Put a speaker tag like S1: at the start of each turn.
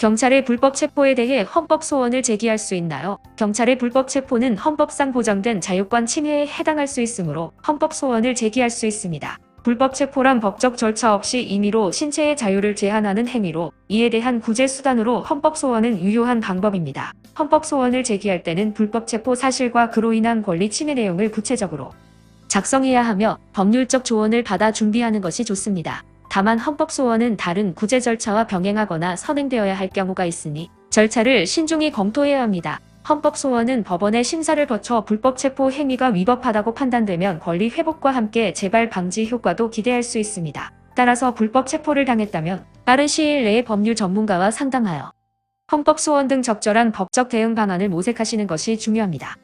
S1: 경찰의 불법 체포에 대해 헌법 소원을 제기할 수 있나요? 경찰의 불법 체포는 헌법상 보장된 자유권 침해에 해당할 수 있으므로 헌법 소원을 제기할 수 있습니다. 불법 체포란 법적 절차 없이 임의로 신체의 자유를 제한하는 행위로 이에 대한 구제 수단으로 헌법 소원은 유효한 방법입니다. 헌법 소원을 제기할 때는 불법 체포 사실과 그로 인한 권리 침해 내용을 구체적으로 작성해야 하며 법률적 조언을 받아 준비하는 것이 좋습니다. 다만 헌법 소원은 다른 구제 절차와 병행하거나 선행되어야 할 경우가 있으니 절차를 신중히 검토해야 합니다. 헌법 소원은 법원의 심사를 거쳐 불법 체포 행위가 위법하다고 판단되면 권리 회복과 함께 재발 방지 효과도 기대할 수 있습니다. 따라서 불법 체포를 당했다면 빠른 시일 내에 법률 전문가와 상담하여 헌법 소원 등 적절한 법적 대응 방안을 모색하시는 것이 중요합니다.